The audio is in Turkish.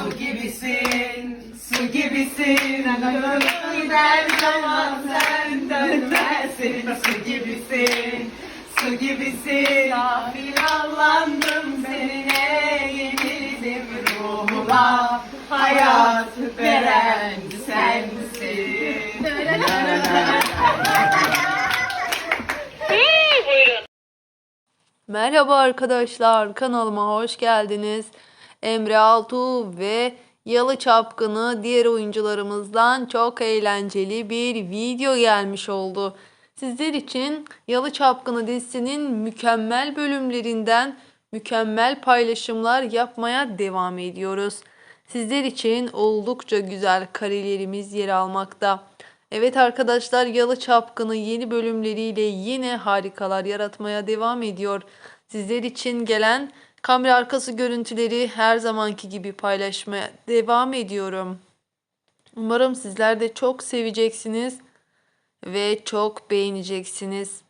Su gibisin, su gibisin. Ömrüm gider zaman sen dönmezsin. Su gibisin, su gibisin. Afilallandım seninle yenildim ruhuma Hayat veren sensin. Merhaba arkadaşlar, kanalıma hoş geldiniz. Emre Altuğ ve Yalı Çapkını diğer oyuncularımızdan çok eğlenceli bir video gelmiş oldu. Sizler için Yalı Çapkını dizisinin mükemmel bölümlerinden mükemmel paylaşımlar yapmaya devam ediyoruz. Sizler için oldukça güzel karelerimiz yer almakta. Evet arkadaşlar Yalı Çapkını yeni bölümleriyle yine harikalar yaratmaya devam ediyor. Sizler için gelen kamera arkası görüntüleri her zamanki gibi paylaşmaya devam ediyorum. Umarım sizler de çok seveceksiniz ve çok beğeneceksiniz.